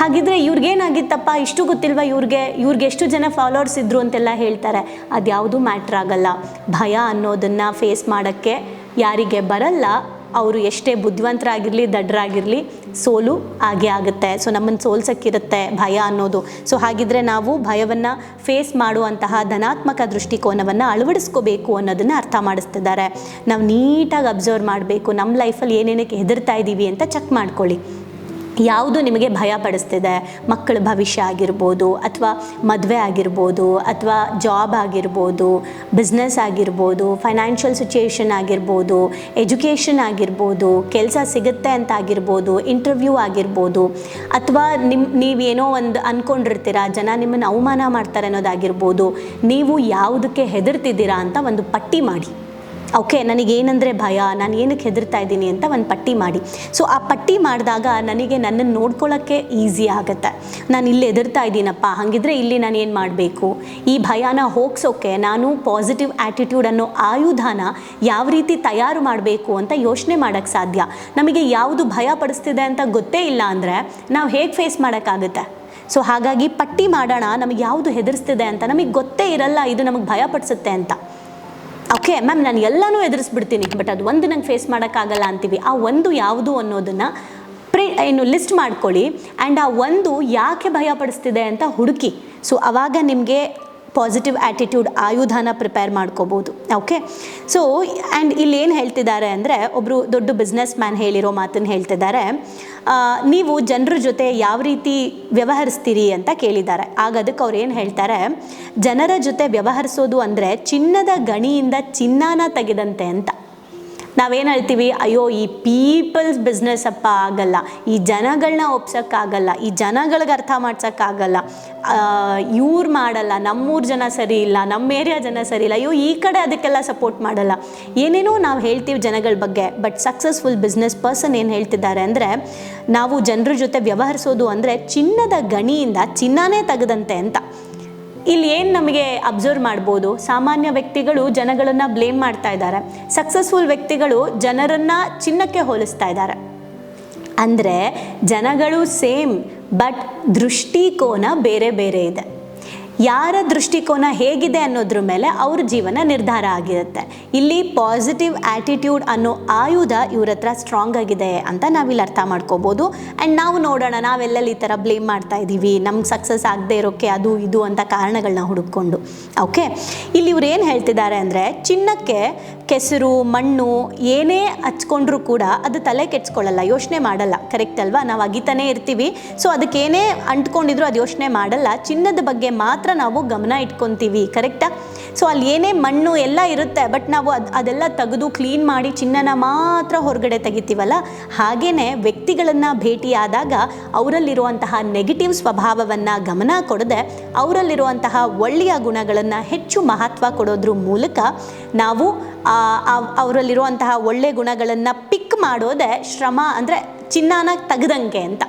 ಹಾಗಿದ್ರೆ ಇವ್ರಿಗೇನಾಗಿತ್ತಪ್ಪ? ಇಷ್ಟು ಗೊತ್ತಿಲ್ವಾ ಇವ್ರಿಗೆ? ಇವ್ರಿಗೆ ಎಷ್ಟು ಜನ ಫಾಲೋವರ್ಸ್ ಇದ್ರು ಅಂತೆಲ್ಲ ಹೇಳ್ತಾರೆ. ಅದ್ಯಾವುದೂ ಮ್ಯಾಟ್ರ್ ಆಗಲ್ಲ. ಭಯ ಅನ್ನೋದನ್ನು ಫೇಸ್ ಮಾಡೋಕ್ಕೆ ಯಾರಿಗೆ ಬರಲ್ಲ. ಅವರು ಎಷ್ಟೇ ಬುದ್ಧಿವಂತರಾಗಿರಲಿ ದಡ್ಡರಾಗಿರಲಿ ಸೋಲು ಹಾಗೆ ಆಗುತ್ತೆ. ಸೊ ನಮ್ಮನ್ನು ಸೋಲ್ಸಕ್ಕಿರುತ್ತೆ ಭಯ ಅನ್ನೋದು. ಸೊ ಹಾಗಿದ್ರೆ ನಾವು ಭಯವನ್ನು ಫೇಸ್ ಮಾಡುವಂತಹ ಧನಾತ್ಮಕ ದೃಷ್ಟಿಕೋನವನ್ನು ಅಳವಡಿಸ್ಕೋಬೇಕು ಅನ್ನೋದನ್ನು ಅರ್ಥ ಮಾಡಿಸ್ತಿದ್ದಾರೆ. ನಾವು ನೀಟಾಗಿ ಅಬ್ಸರ್ವ್ ಮಾಡಬೇಕು. ನಮ್ಮ ಲೈಫಲ್ಲಿ ಏನೇನಕ್ಕೆ ಹೆದರ್ತಾ ಇದ್ದೀವಿ ಅಂತ ಚೆಕ್ ಮಾಡ್ಕೊಳ್ಳಿ. ಯಾವುದು ನಿಮಗೆ ಭಯ ಪಡಿಸ್ತಿದೆ? ಮಕ್ಕಳ ಭವಿಷ್ಯ ಆಗಿರ್ಬೋದು ಅಥವಾ ಮದುವೆ ಆಗಿರ್ಬೋದು ಅಥವಾ ಜಾಬ್ ಆಗಿರ್ಬೋದು ಬಿಸ್ನೆಸ್ ಆಗಿರ್ಬೋದು ಫೈನಾನ್ಷಿಯಲ್ ಸಿಚುಯೇಷನ್ ಆಗಿರ್ಬೋದು ಎಜುಕೇಷನ್ ಆಗಿರ್ಬೋದು, ಕೆಲಸ ಸಿಗುತ್ತೆ ಅಂತ ಆಗಿರ್ಬೋದು ಇಂಟರ್ವ್ಯೂ ಆಗಿರ್ಬೋದು, ಅಥವಾ ನಿಮ್ಮ ನೀವೇನೋ ಒಂದು ಅಂದ್ಕೊಂಡಿರ್ತೀರ ಜನ ನಿಮ್ಮನ್ನು ಅವಮಾನ ಮಾಡ್ತಾರೆ ಅನ್ನೋದಾಗಿರ್ಬೋದು, ನೀವು ಯಾವುದಕ್ಕೆ ಹೆದರ್ತಿದ್ದೀರಾ ಅಂತ ಒಂದು ಪಟ್ಟಿ ಮಾಡಿ. ಓಕೆ ನನಗೇನಂದರೆ ಭಯ, ನಾನು ಏನಕ್ಕೆ ಹೆದರ್ತಾ ಇದ್ದೀನಿ ಅಂತ ಒಂದು ಪಟ್ಟಿ ಮಾಡಿ. ಸೊ ಆ ಪಟ್ಟಿ ಮಾಡಿದಾಗ ನನಗೆ ನನ್ನನ್ನು ನೋಡ್ಕೊಳ್ಳೋಕ್ಕೆ ಈಸಿ ಆಗುತ್ತೆ. ನಾನು ಇಲ್ಲಿ ಹೆದರ್ತಾ ಇದ್ದೀನಪ್ಪ, ಹಾಗಿದ್ರೆ ಇಲ್ಲಿ ನಾನು ಏನು ಮಾಡಬೇಕು? ಈ ಭಯನ ಹೋಗ್ಸೋಕ್ಕೆ ನಾನು ಪಾಸಿಟಿವ್ ಆ್ಯಟಿಟ್ಯೂಡ್ ಅನ್ನೋ ಆಯುಧಾನ ಯಾವ ರೀತಿ ತಯಾರು ಮಾಡಬೇಕು ಅಂತ ಯೋಚನೆ ಮಾಡೋಕ್ಕೆ ಸಾಧ್ಯ? ನಮಗೆ ಯಾವುದು ಭಯ ಪಡಿಸ್ತಿದೆ ಅಂತ ಗೊತ್ತೇ ಇಲ್ಲ ಅಂದರೆ ನಾವು ಹೇಗೆ ಫೇಸ್ ಮಾಡೋಕ್ಕಾಗುತ್ತೆ ಸೊ ಹಾಗಾಗಿ ಪಟ್ಟಿ ಮಾಡೋಣ, ನಮಗೆ ಯಾವುದು ಹೆದರಿಸ್ತಿದೆ ಅಂತ ನಮಗೆ ಗೊತ್ತೇ ಇರಲ್ಲ, ಇದು ನಮಗೆ ಭಯ ಪಡಿಸುತ್ತೆ ಅಂತ. ಓಕೆ ಮ್ಯಾಮ್ ನಾನು ಎಲ್ಲನೂ ಎದುರಿಸ್ಬಿಡ್ತೀನಿ ಬಟ್ ಅದು ಒಂದು ನಂಗೆ ಫೇಸ್ ಮಾಡೋಕ್ಕಾಗಲ್ಲ ಅಂತೀವಿ. ಆ ಒಂದು ಯಾವುದು ಅನ್ನೋದನ್ನು ಪ್ರೇ ಏನು ಲಿಸ್ಟ್ ಮಾಡ್ಕೊಳ್ಳಿ ಆ್ಯಂಡ್ ಆ ಒಂದು ಯಾಕೆ ಭಯಪಡಿಸ್ತಿದೆ ಅಂತ ಹುಡುಕಿ. ಸೊ ಆವಾಗ ನಿಮಗೆ ಪಾಸಿಟಿವ್ ಆ್ಯಟಿಟ್ಯೂಡ್ ಆಯುಧಾನ ಪ್ರಿಪೇರ್ ಮಾಡ್ಕೋಬೋದು. ಓಕೆ ಸೊ ಆ್ಯಂಡ್ ಇಲ್ಲಿ ಏನು ಹೇಳ್ತಿದ್ದಾರೆ ಅಂದರೆ ಒಬ್ಬರು ದೊಡ್ಡ ಬಿಸ್ನೆಸ್ ಮ್ಯಾನ್ ಹೇಳಿರೋ ಮಾತನ್ನು ಹೇಳ್ತಿದ್ದಾರೆ. ನೀವು ಜನರ ಜೊತೆ ಯಾವ ರೀತಿ ವ್ಯವಹರಿಸ್ತೀರಿ ಅಂತ ಕೇಳಿದ್ದಾರೆ. ಆಗ ಅದಕ್ಕೆ ಅವ್ರು ಏನು ಹೇಳ್ತಾರೆ, ಜನರ ಜೊತೆ ವ್ಯವಹರಿಸೋದು ಅಂದರೆ ಚಿನ್ನದ ಗಣಿಯಿಂದ ಚಿನ್ನಾನ ತೆಗೆದಂತೆ ಅಂತ. ನಾವೇನು ಹೇಳ್ತೀವಿ? ಅಯ್ಯೋ, ಈ ಪೀಪಲ್ಸ್ ಬಿಸ್ನೆಸ್ ಅಪ್ಪ ಆಗಲ್ಲ. ಈ ಜನಗಳನ್ನ ಒಪ್ಸೋಕ್ಕಾಗಲ್ಲ. ಈ ಜನಗಳಿಗೆ ಅರ್ಥ ಮಾಡ್ಸೋಕ್ಕಾಗಲ್ಲ. ಇವ್ರು ಮಾಡಲ್ಲ. ನಮ್ಮೂರು ಜನ ಸರಿ ಇಲ್ಲ. ನಮ್ಮ ಏರಿಯಾ ಜನ ಸರಿ ಇಲ್ಲ. ಅಯ್ಯೋ, ಈ ಕಡೆ ಅದಕ್ಕೆಲ್ಲ ಸಪೋರ್ಟ್ ಮಾಡಲ್ಲ. ಏನೇನೋ ನಾವು ಹೇಳ್ತೀವಿ ಜನಗಳ ಬಗ್ಗೆ ಬಟ್ ಸಕ್ಸಸ್ಫುಲ್ ಬಿಸ್ನೆಸ್ ಪರ್ಸನ್ ಏನು ಹೇಳ್ತಿದ್ದಾರೆ ಅಂದರೆ, ನಾವು ಜನರ ಜೊತೆ ವ್ಯವಹರಿಸೋದು ಅಂದರೆ ಚಿನ್ನದ ಗಣಿಯಿಂದ ಚಿನ್ನನೇ ತೆಗೆದಂತೆ ಅಂತ. ಇಲ್ಲಿ ಏನು ನಮಗೆ ಅಬ್ಸರ್ವ್ ಮಾಡ್ಬೋದು? ಸಾಮಾನ್ಯ ವ್ಯಕ್ತಿಗಳು ಜನಗಳನ್ನು ಬ್ಲೇಮ್ ಮಾಡ್ತಾ ಇದ್ದಾರೆ. ಸಕ್ಸಸ್ಫುಲ್ ವ್ಯಕ್ತಿಗಳು ಜನರನ್ನು ಚಿನ್ನಕ್ಕೆ ಹೋಲಿಸ್ತಾ ಇದ್ದಾರೆ. ಅಂದರೆ ಜನಗಳು ಸೇಮ್ ಬಟ್ ದೃಷ್ಟಿಕೋನ ಬೇರೆ ಬೇರೆ ಇದೆ. ಯಾರ ದೃಷ್ಟಿಕೋನ ಹೇಗಿದೆ ಅನ್ನೋದ್ರ ಮೇಲೆ ಅವ್ರ ಜೀವನ ನಿರ್ಧಾರ ಆಗಿರುತ್ತೆ. ಇಲ್ಲಿ ಪಾಸಿಟಿವ್ ಆ್ಯಟಿಟ್ಯೂಡ್ ಅನ್ನೋ ಆಯುಧ ಇವ್ರ ಹತ್ರ ಸ್ಟ್ರಾಂಗ್ ಆಗಿದೆ ಅಂತ ನಾವಿಲ್ಲಿ ಅರ್ಥ ಮಾಡ್ಕೋಬೋದು. ಆ್ಯಂಡ್ ನಾವು ನೋಡೋಣ, ನಾವೆಲ್ಲೆಲ್ಲಿ ಈ ಥರ ಬ್ಲೇಮ್ ಮಾಡ್ತಾ ಇದ್ದೀವಿ, ನಮ್ಗೆ ಸಕ್ಸಸ್ ಆಗದೆ ಇರೋಕ್ಕೆ ಅದು ಇದು ಅಂತ ಕಾರಣಗಳನ್ನ ಹುಡುಕೊಂಡು ಓಕೆ ಇಲ್ಲಿ ಇವ್ರು ಏನು ಹೇಳ್ತಿದ್ದಾರೆ ಅಂದರೆ, ಚಿನ್ನಕ್ಕೆ ಕೆಸರು, ಮಣ್ಣು ಏನೇ ಹಚ್ಕೊಂಡ್ರೂ ಕೂಡ ಅದು ತಲೆ ಕೆಡ್ಸ್ಕೊಳ್ಳಲ್ಲ, ಯೋಚನೆ ಮಾಡಲ್ಲ. ಕರೆಕ್ಟ್ ಅಲ್ವಾ? ನಾವು ಅಗಿತಾನೇ ಇರ್ತೀವಿ. ಸೊ ಅದಕ್ಕೇನೇ ಅಂಟ್ಕೊಂಡಿದ್ರು ಅದು ಯೋಚನೆ ಮಾಡಲ್ಲ. ಚಿನ್ನದ ಬಗ್ಗೆ ಮಾತ್ರ ನಾವು ಗಮನ ಇಟ್ಕೊತೀವಿ ಕರೆಕ್ಟಾ ಸೊ ಅಲ್ಲಿ ಏನೇ ಮಣ್ಣು ಎಲ್ಲ ಇರುತ್ತೆ ಬಟ್ ನಾವು ಅದು, ಅದೆಲ್ಲ ತೆಗೆದು ಕ್ಲೀನ್ ಮಾಡಿ ಚಿನ್ನನ ಮಾತ್ರ ಹೊರಗಡೆ ತೆಗಿತೀವಲ್ಲ? ಹಾಗೇನೆ ವ್ಯಕ್ತಿಗಳನ್ನು ಭೇಟಿಯಾದಾಗ ಅವರಲ್ಲಿರುವಂತಹ ನೆಗೆಟಿವ್ ಸ್ವಭಾವವನ್ನು ಗಮನ ಕೊಡದೆ ಅವರಲ್ಲಿರುವಂತಹ ಒಳ್ಳೆಯ ಗುಣಗಳನ್ನು ಹೆಚ್ಚು ಮಹತ್ವ ಕೊಡೋದ್ರ ಮೂಲಕ ನಾವು ಅವರಲ್ಲಿರುವಂತಹ ಒಳ್ಳೆ ಗುಣಗಳನ್ನು ಪಿಕ್ ಮಾಡೋದೇ ಶ್ರಮ ಅಂದರೆ ಚಿನ್ನನ ತೆಗೆದಂಗೆ ಅಂತ.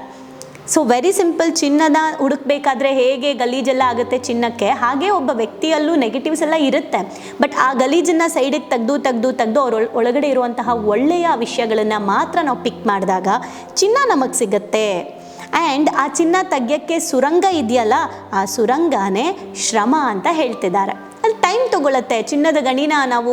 ಸೊ ವೆರಿ ಸಿಂಪಲ್ ಚಿನ್ನದ ಹುಡುಕ್ಬೇಕಾದ್ರೆ ಹೇಗೆ ಗಲೀಜೆಲ್ಲ ಆಗುತ್ತೆ ಚಿನ್ನಕ್ಕೆ? ಹಾಗೆ ಒಬ್ಬ ವ್ಯಕ್ತಿಯಲ್ಲೂ ನೆಗೆಟಿವ್ಸ್ ಎಲ್ಲ ಇರುತ್ತೆ. ಬಟ್ ಆ ಗಲೀಜನ್ನು ಸೈಡಿಗೆ ತೆಗೆದು ತೆಗೆದು ತೆಗೆದು ಅವ್ರ ಒಳಗಡೆ ಇರುವಂತಹ ಒಳ್ಳೆಯ ವಿಷಯಗಳನ್ನು ಮಾತ್ರ ನಾವು ಪಿಕ್ ಮಾಡಿದಾಗ ಚಿನ್ನ ನಮಗೆ ಸಿಗುತ್ತೆ. ಆ್ಯಂಡ್ ಆ ಚಿನ್ನ ತೆಗಿಯೋಕ್ಕೆ ಸುರಂಗ ಇದೆಯಲ್ಲ, ಆ ಸುರಂಗನೇ ಶ್ರಮ ಅಂತ ಹೇಳ್ತಿದ್ದಾರೆ. ಅಲ್ಲಿ ಟೈಮ್ ತಗೊಳತ್ತೆ. ಚಿನ್ನದ ಗಣಿನ ನಾವು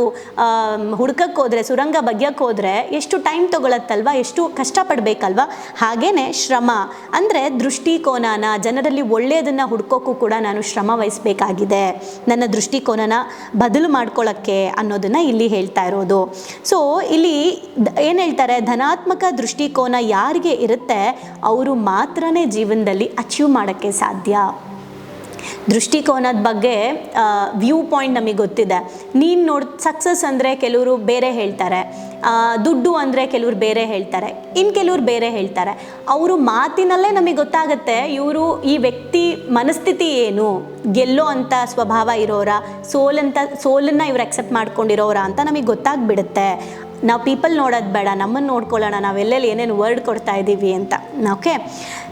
ಹುಡ್ಕಕ್ಕೆ ಹೋದರೆ, ಸುರಂಗ ಬಗ್ಯಕ್ಕೆ ಹೋದರೆ ಎಷ್ಟು ಟೈಮ್ ತೊಗೊಳತ್ತಲ್ವ? ಎಷ್ಟು ಕಷ್ಟಪಡಬೇಕಲ್ವ? ಹಾಗೇ ಶ್ರಮ. ಅಂದರೆ ದೃಷ್ಟಿಕೋನನ, ಜನರಲ್ಲಿ ಒಳ್ಳೆಯದನ್ನು ಹುಡ್ಕೋಕ್ಕೂ ಕೂಡ ನಾನು ಶ್ರಮ ವಹಿಸಬೇಕಾಗಿದೆ. ನನ್ನ ದೃಷ್ಟಿಕೋನನ ಬದಲು ಮಾಡ್ಕೊಳ್ಳೋಕ್ಕೆ ಅನ್ನೋದನ್ನು ಇಲ್ಲಿ ಹೇಳ್ತಾ ಇರೋದು. ಸೊ ಇಲ್ಲಿ ಏನು ಹೇಳ್ತಾರೆ? ಧನಾತ್ಮಕ ದೃಷ್ಟಿಕೋನ ಯಾರಿಗೆ ಇರುತ್ತೆ? ಅವರು ಮಾತ್ರನೇ ಜೀವನದಲ್ಲಿ ಅಚೀವ್ ಮಾಡೋಕ್ಕೆ ಸಾಧ್ಯ. ದೃಷ್ಟಿಕೋನದ ಬಗ್ಗೆ ವ್ಯೂ ಪಾಯಿಂಟ್ ನಮಗೆ ಗೊತ್ತಿದೆ. ನೀನು ನೋಡಿ ಸಕ್ಸಸ್ ಅಂದರೆ ಕೆಲವರು ಬೇರೆ ಹೇಳ್ತಾರೆ. ದುಡ್ಡು ಅಂದರೆ ಕೆಲವರು ಬೇರೆ ಹೇಳ್ತಾರೆ. ಇನ್ನು ಕೆಲವ್ರು ಬೇರೆ ಹೇಳ್ತಾರೆ. ಅವರು ಮಾತಿನಲ್ಲೇ ನಮಗೆ ಗೊತ್ತಾಗುತ್ತೆ, ಇವರು ಈ ವ್ಯಕ್ತಿ ಮನಸ್ಥಿತಿ ಏನು, ಗೆಲ್ಲೋ ಅಂತ ಸ್ವಭಾವ ಇರೋರ, ಸೋಲಂತ, ಸೋಲನ್ನು ಇವ್ರು ಅಕ್ಸೆಪ್ಟ್ ಮಾಡ್ಕೊಂಡಿರೋರ ಅಂತ ನಮಗೆ ಗೊತ್ತಾಗ್ಬಿಡುತ್ತೆ. ನಾವು ಪೀಪಲ್ ನೋಡೋದು ಬೇಡ ನಮ್ಮನ್ನು ನೋಡ್ಕೊಳ್ಳೋಣ ನಾವೆಲ್ಲೆಲ್ಲಿ ಏನೇನು ವರ್ಡ್ ಕೊಡ್ತಾ ಇದ್ದೀವಿ ಅಂತ. ಓಕೆ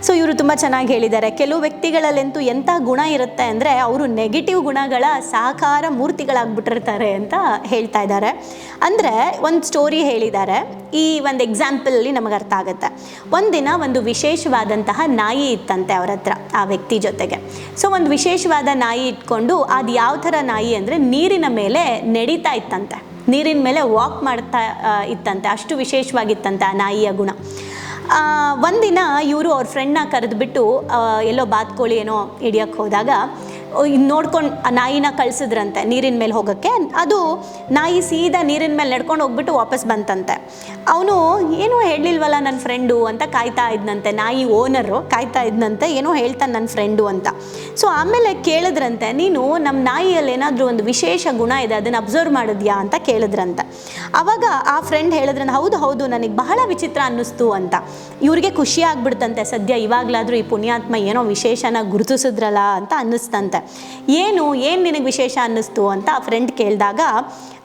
ಸೊ ಇವರು ತುಂಬ ಚೆನ್ನಾಗಿ ಹೇಳಿದ್ದಾರೆ. ಕೆಲವು ವ್ಯಕ್ತಿಗಳಲ್ಲಂತೂ ಎಂಥ ಗುಣ ಇರುತ್ತೆ ಅಂದರೆ ಅವರು ನೆಗೆಟಿವ್ ಗುಣಗಳ ಸಾಕಾರ ಮೂರ್ತಿಗಳಾಗ್ಬಿಟ್ಟಿರ್ತಾರೆ ಅಂತ ಹೇಳ್ತಾ ಇದ್ದಾರೆ. ಅಂದರೆ ಒಂದು ಸ್ಟೋರಿ ಹೇಳಿದ್ದಾರೆ. ಈ ಒಂದು ಎಕ್ಸಾಂಪಲಲ್ಲಿ ನಮಗೆ ಅರ್ಥ ಆಗುತ್ತೆ. ಒಂದಿನ ಒಂದು ವಿಶೇಷವಾದಂತಹ ನಾಯಿ ಇತ್ತಂತೆ ಅವರ ಹತ್ರ, ಆ ವ್ಯಕ್ತಿ ಜೊತೆಗೆ. ಸೊ ಒಂದು ವಿಶೇಷವಾದ ನಾಯಿ ಇಟ್ಕೊಂಡು ಅದು ಯಾವ ಥರ ನಾಯಿ ಅಂದರೆ ನೀರಿನ ಮೇಲೆ ನಡೀತಾ ಇತ್ತಂತೆ. ನೀರಿನ ಮೇಲೆ ವಾಕ್ ಮಾಡ್ತಾ ಇತ್ತಂತೆ, ಅಷ್ಟು ವಿಶೇಷವಾಗಿತ್ತಂತೆ ಆ ನಾಯಿಯ ಗುಣ. ಒಂದಿನ ಇವರು ಅವ್ರ ಫ್ರೆಂಡ್ನ ಕರೆದುಬಿಟ್ಟು ಎಲ್ಲೋ ಬಾತ್ಕೋಳಿ ಏನೋ ಹಿಡಿಯೋಕ್ಕೆ ಹೋದಾಗ ನೋಡ್ಕೊಂಡು ನಾಯಿನ ಕಳಿಸಿದ್ರಂತೆ ನೀರಿನ ಮೇಲೆ ಹೋಗೋಕ್ಕೆ. ಅದು ನಾಯಿ ಸೀದಾ ನೀರಿನ ಮೇಲೆ ನಡ್ಕೊಂಡು ಹೋಗ್ಬಿಟ್ಟು ವಾಪಸ್ ಬಂತಂತೆ. ಅವನು, ಏನೂ ಹೇಳಲಿಲ್ವಲ್ಲ ನನ್ನ ಫ್ರೆಂಡು ಅಂತ ಕಾಯ್ತಾ ಇದ್ದನಂತೆ ನಾಯಿ ಓನರು ಕಾಯ್ತಾ ಇದ್ದನಂತೆ ಏನೋ ಹೇಳ್ತಾನೆ ನನ್ನ ಫ್ರೆಂಡು ಅಂತ. ಸೊ ಆಮೇಲೆ ಕೇಳಿದ್ರಂತೆ ನೀನು ನಮ್ಮ ನಾಯಿಯಲ್ಲಿ ಏನಾದರೂ ಒಂದು ವಿಶೇಷ ಗುಣ ಇದೆ ಅದನ್ನು ಅಬ್ಸರ್ವ್ ಮಾಡಿದ್ಯಾ ಅಂತ ಕೇಳಿದ್ರಂತೆ. ಆವಾಗ ಆ ಫ್ರೆಂಡ್ ಹೇಳಿದ್ರಂತೆ ಹೌದು ಹೌದು ನನಗೆ ಬಹಳ ವಿಚಿತ್ರ ಅನ್ನಿಸ್ತು ಅಂತ. ಇವ್ರಿಗೆ ಖುಷಿ ಆಗ್ಬಿಡ್ತಂತೆ ಸದ್ಯ ಇವಾಗಲಾದರೂ ಈ ಪುಣ್ಯಾತ್ಮ ಏನೋ ವಿಶೇಷನ ಗುರುತಿಸಿದ್ರಲ್ಲ ಅಂತ ಅನ್ನಿಸ್ತಂತೆ. ಏನು ಏನು ನಿನಗೆ ವಿಶೇಷ ಅನ್ನಿಸ್ತು ಅಂತ ಆ ಫ್ರೆಂಡ್ ಕೇಳಿದಾಗ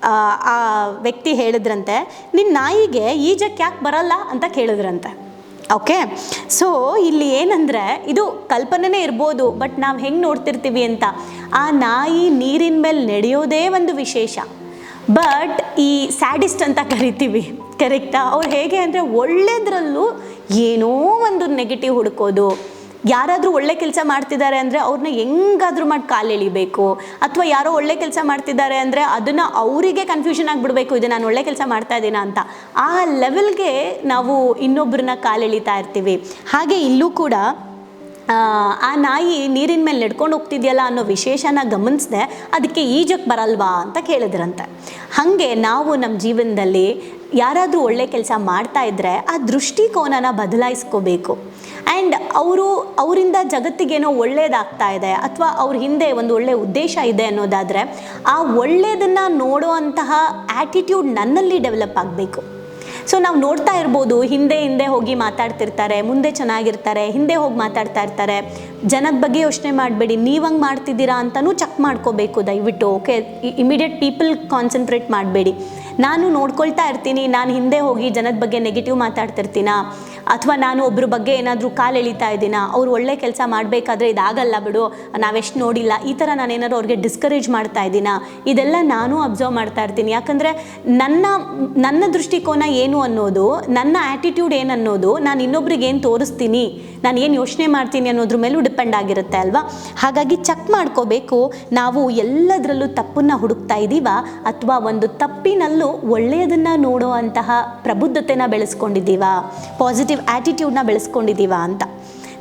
ಆ, ವ್ಯಕ್ತಿ ಹೇಳಿದ್ರಂತೆ ನಿನ್ನ ನಾಯಿಗೆ ಈಜಕ್ಕೆ ಯಾಕೆ ಬರಲ್ಲ ಅಂತ ಕೇಳಿದ್ರಂತೆ. ಓಕೆ ಸೊ ಇಲ್ಲಿ ಏನಂದರೆ, ಇದು ಕಲ್ಪನೆನೇ ಇರ್ಬೋದು ಬಟ್ ನಾವು ಹೆಂಗೆ ನೋಡ್ತಿರ್ತೀವಿ ಅಂತ? ಆ ನಾಯಿ ನೀರಿನ ಮೇಲೆ ನಡೆಯೋದೇ ಒಂದು ವಿಶೇಷ. ಬಟ್ ಈ ಸ್ಯಾಡಿಸ್ಟ್ ಅಂತ ಕರಿತೀವಿ ಕರೆಕ್ಟಾ ಅವ್ರು ಹೇಗೆ ಅಂದರೆ ಒಳ್ಳೆಯದ್ರಲ್ಲೂ ಏನೋ ಒಂದು ನೆಗೆಟಿವ್ ಹುಡ್ಕೋದು. ಯಾರಾದರೂ ಒಳ್ಳೆ ಕೆಲಸ ಮಾಡ್ತಿದ್ದಾರೆ ಅಂದರೆ ಅವ್ರನ್ನ ಹೆಂಗಾದ್ರೂ ಮಾಡಿ ಕಾಲು ಎಳಿಬೇಕು. ಅಥವಾ ಯಾರೋ ಒಳ್ಳೆ ಕೆಲಸ ಮಾಡ್ತಿದ್ದಾರೆ ಅಂದರೆ ಅದನ್ನು ಅವರಿಗೆ ಕನ್ಫ್ಯೂಷನ್ ಆಗಿಬಿಡಬೇಕು, ಇದು ನಾನು ಒಳ್ಳೆ ಕೆಲಸ ಮಾಡ್ತಾ ಇದ್ದೀನ ಅಂತ. ಆ ಲೆವೆಲ್ಗೆ ನಾವು ಇನ್ನೊಬ್ಬರನ್ನ ಕಾಲು ಎಳಿತಾ ಇರ್ತೀವಿ. ಹಾಗೆ ಇಲ್ಲೂ ಕೂಡ, ಆ ನಾಯಿ ನೀರಿನ ಮೇಲೆ ನಡ್ಕೊಂಡು ಹೋಗ್ತಿದ್ಯಲ್ಲ ಅನ್ನೋ ವಿಶೇಷನ ಗಮನಿಸ್ದೆ, ಅದಕ್ಕೆ ಈಜಕ್ಕೆ ಬರಲ್ವಾ ಅಂತ ಕೇಳಿದ್ರಂತೆ. ಹಾಗೆ ನಾವು ನಮ್ಮ ಜೀವನದಲ್ಲಿ ಯಾರಾದರೂ ಒಳ್ಳೆ ಕೆಲಸ ಮಾಡ್ತಾ ಇದ್ದರೆ ಆ ದೃಷ್ಟಿಕೋನನ ಬದಲಾಯಿಸ್ಕೋಬೇಕು. ಆ್ಯಂಡ್ ಅವರು, ಅವರಿಂದ ಜಗತ್ತಿಗೇನೋ ಒಳ್ಳೇದಾಗ್ತಾ ಇದೆ ಅಥವಾ ಅವ್ರ ಹಿಂದೆ ಒಂದು ಒಳ್ಳೆಯ ಉದ್ದೇಶ ಇದೆ ಅನ್ನೋದಾದರೆ ಆ ಒಳ್ಳೆಯದನ್ನು ನೋಡೋ ಅಂತಹ ಆ್ಯಟಿಟ್ಯೂಡ್ ನನ್ನಲ್ಲಿ ಡೆವಲಪ್ ಆಗಬೇಕು. ಸೊ ನಾವು ನೋಡ್ತಾ ಇರ್ಬೋದು, ಹಿಂದೆ ಹಿಂದೆ ಹೋಗಿ ಮಾತಾಡ್ತಿರ್ತಾರೆ, ಮುಂದೆ ಚೆನ್ನಾಗಿರ್ತಾರೆ, ಹಿಂದೆ ಹೋಗಿ ಮಾತಾಡ್ತಾ ಇರ್ತಾರೆ. ಜನದ ಬಗ್ಗೆ ಯೋಚನೆ ಮಾಡಬೇಡಿ ನೀವು ಹಂಗೆ ಮಾಡ್ತಿದ್ದೀರಾ ಅಂತಲೂ ಚೆಕ್ ಮಾಡ್ಕೋಬೇಕು ದಯವಿಟ್ಟು, ಓಕೆ? ಇಮಿಡಿಯೇಟ್ ಪೀಪಲ್ ಕಾನ್ಸಂಟ್ರೇಟ್ ಮಾಡಬೇಡಿ. ನಾನು ನೋಡ್ಕೊಳ್ತಾ ಇರ್ತೀನಿ, ನಾನು ಹಿಂದೆ ಹೋಗಿ ಜನದ ಬಗ್ಗೆ ನೆಗೆಟಿವ್ ಮಾತಾಡ್ತಿರ್ತೀನಾ? ಅಥವಾ ನಾನು ಒಬ್ಬರ ಬಗ್ಗೆ ಏನಾದರೂ ಕಾಲು ಎಳಿತಾ ಇದ್ದೀನಾ? ಅವ್ರು ಒಳ್ಳೆ ಕೆಲಸ ಮಾಡಬೇಕಾದ್ರೆ ಇದಾಗಲ್ಲ ಬಿಡು, ನಾವೆಷ್ಟು ನೋಡಿಲ್ಲ. ಈ ಥರ ನಾನು ಏನಾದರೂ ಅವ್ರಿಗೆ ಡಿಸ್ಕರೇಜ್ ಮಾಡ್ತಾ ಇದ್ದೀನಾ? ಇದೆಲ್ಲ ನಾನು ಅಬ್ಸರ್ವ್ ಮಾಡ್ತಾ ಇರ್ತೀನಿ. ಯಾಕಂದರೆ ನನ್ನ ನನ್ನ ದೃಷ್ಟಿಕೋನ ಏನು ಅನ್ನೋದು, ನನ್ನ ಆ್ಯಟಿಟ್ಯೂಡ್ ಏನು ಅನ್ನೋದು ನಾನು ಇನ್ನೊಬ್ರಿಗೆ ಏನು ತೋರಿಸ್ತೀನಿ, ನಾನು ಏನು ಯೋಚನೆ ಮಾಡ್ತೀನಿ ಅನ್ನೋದ್ರ ಮೇಲೂ ಡಿಪೆಂಡ್ ಆಗಿರುತ್ತೆ ಅಲ್ವಾ? ಹಾಗಾಗಿ ಚೆಕ್ ಮಾಡ್ಕೋಬೇಕು. ನಾವು ಎಲ್ಲದರಲ್ಲೂ ತಪ್ಪನ್ನು ಹುಡುಕ್ತಾ ಇದ್ದೀವ ಅಥವಾ ಒಂದು ತಪ್ಪಿನಲ್ಲೂ ಒಳ್ಳೆಯದನ್ನು ನೋಡೋ ಅಂತಹ ಪ್ರಬುದ್ಧತೆನ ಬೆಳೆಸ್ಕೊಂಡಿದ್ದೀವ? ಪಾಸಿಟಿವ್ ಆ್ಯಟಿಟ್ಯೂಡ್ನ ಬೆಳೆಸ್ಕೊಂಡಿದ್ದೀವ ಅಂತ.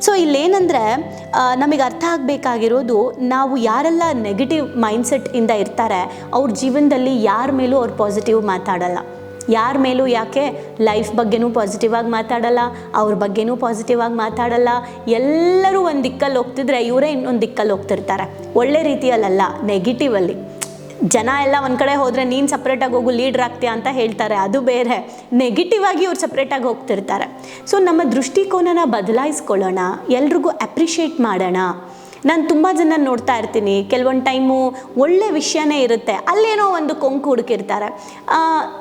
ಸೊ ಇಲ್ಲೇನಂದರೆ ನಮಗೆ ಅರ್ಥ ಆಗಬೇಕಾಗಿರೋದು ನಾವು ಯಾರೆಲ್ಲ ನೆಗೆಟಿವ್ ಮೈಂಡ್ಸೆಟ್ ಇಂದ ಇರ್ತಾರೆ, ಅವ್ರ ಜೀವನದಲ್ಲಿ ಯಾರ ಮೇಲೂ ಅವ್ರು ಪಾಸಿಟಿವ್ ಮಾತಾಡಲ್ಲ. ಯಾರ ಮೇಲೂ ಯಾಕೆ ಲೈಫ್ ಬಗ್ಗೆನೂ ಪಾಸಿಟಿವ್ ಆಗಿ ಮಾತಾಡಲ್ಲ, ಅವ್ರ ಬಗ್ಗೆನೂ ಪಾಸಿಟಿವ್ ಆಗಿ ಮಾತಾಡಲ್ಲ. ಎಲ್ಲರೂ ಒಂದು ದಿಕ್ಕಲ್ಲಿ ಹೋಗ್ತಿದ್ರೆ ಇವರೇ ಇನ್ನೊಂದು ದಿಕ್ಕಲ್ಲಿ ಹೋಗ್ತಿರ್ತಾರೆ. ಒಳ್ಳೆ ರೀತಿಯಲ್ಲ ನೆಗೆಟಿವಲ್ಲಿ ಜನ ಎಲ್ಲ ಒಂದು ಕಡೆ ಹೋದರೆ ನೀನು ಸಪ್ರೇಟಾಗಿ ಹೋಗು ಲೀಡ್ರ್ ಆಗ್ತೀಯ ಅಂತ ಹೇಳ್ತಾರೆ. ಅದು ಬೇರೆ. ನೆಗೆಟಿವ್ ಆಗಿ ಇವ್ರು ಸಪ್ರೇಟಾಗಿ ಹೋಗ್ತಿರ್ತಾರೆ. ಸೊ ನಮ್ಮ ದೃಷ್ಟಿಕೋನನ ಬದಲಾಯಿಸ್ಕೊಳ್ಳೋಣ. ಎಲ್ರಿಗೂ ಅಪ್ರಿಷಿಯೇಟ್ ಮಾಡೋಣ. ನಾನು ತುಂಬ ಜನ ನೋಡ್ತಾ ಇರ್ತೀನಿ. ಕೆಲವೊಂದು ಟೈಮು ಒಳ್ಳೆ ವಿಷಯನೇ ಇರುತ್ತೆ. ಅಲ್ಲೇನೋ ಒಂದು ಕೊಂಕು ಹುಡುಕಿರ್ತಾರೆ.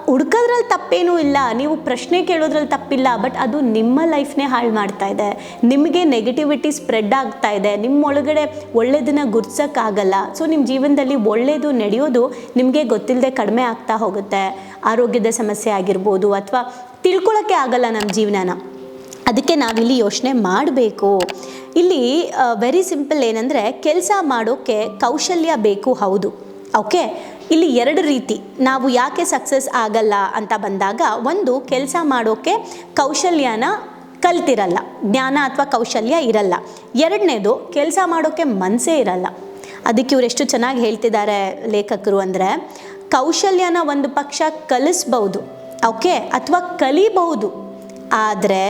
ಹುಡ್ಕೋದ್ರಲ್ಲಿ ತಪ್ಪೇನೂ ಇಲ್ಲ. ನೀವು ಪ್ರಶ್ನೆ ಕೇಳೋದ್ರಲ್ಲಿ ತಪ್ಪಿಲ್ಲ. ಬಟ್ ಅದು ನಿಮ್ಮ ಲೈಫ್ನೇ ಹಾಳು ಮಾಡ್ತಾ ಇದೆ. ನಿಮಗೆ ನೆಗೆಟಿವಿಟಿ ಸ್ಪ್ರೆಡ್ ಆಗ್ತಾ ಇದೆ. ನಿಮ್ಮೊಳಗಡೆ ಒಳ್ಳೆಯದನ್ನು ಗುರ್ಸೋಕ್ಕಾಗಲ್ಲ. ಸೊ ನಿಮ್ಮ ಜೀವನದಲ್ಲಿ ಒಳ್ಳೆಯದು ನಡೆಯೋದು ನಿಮಗೆ ಗೊತ್ತಿಲ್ಲದೆ ಕಡಿಮೆ ಆಗ್ತಾ ಹೋಗುತ್ತೆ. ಆರೋಗ್ಯದ ಸಮಸ್ಯೆ ಆಗಿರ್ಬೋದು ಅಥವಾ ತಿಳ್ಕೊಳ್ಳೋಕ್ಕೆ ಆಗಲ್ಲ ನಮ್ಮ ಜೀವನನ. ಅದಕ್ಕೆ ನಾವಿಲ್ಲಿ ಯೋಚನೆ ಮಾಡಬೇಕು. ಇಲ್ಲಿ ವೆರಿ ಸಿಂಪಲ್ ಏನಂದರೆ ಕೆಲಸ ಮಾಡೋಕ್ಕೆ ಕೌಶಲ್ಯ ಬೇಕು ಹೌದು. ಓಕೆ ಇಲ್ಲಿ ಎರಡು ರೀತಿ. ನಾವು ಯಾಕೆ ಸಕ್ಸಸ್ ಆಗಲ್ಲ ಅಂತ ಬಂದಾಗ ಒಂದು, ಕೆಲಸ ಮಾಡೋಕ್ಕೆ ಕೌಶಲ್ಯನ ಕಲ್ತಿರಲ್ಲ. ಜ್ಞಾನ ಅಥವಾ ಕೌಶಲ್ಯ ಇರಲ್ಲ. ಎರಡನೇದು, ಕೆಲಸ ಮಾಡೋಕ್ಕೆ ಮನಸ್ಸೇ ಇರಲ್ಲ. ಅದಕ್ಕೆ ಇವ್ರು ಎಷ್ಟು ಚೆನ್ನಾಗಿ ಹೇಳ್ತಿದ್ದಾರೆ ಲೇಖಕರು ಅಂದರೆ, ಕೌಶಲ್ಯನ ಒಂದು ಪಕ್ಷ ಕಲಿಸ್ಬೌದು. ಓಕೆ ಅಥವಾ ಕಲಿಬಹುದು. ಆದರೆ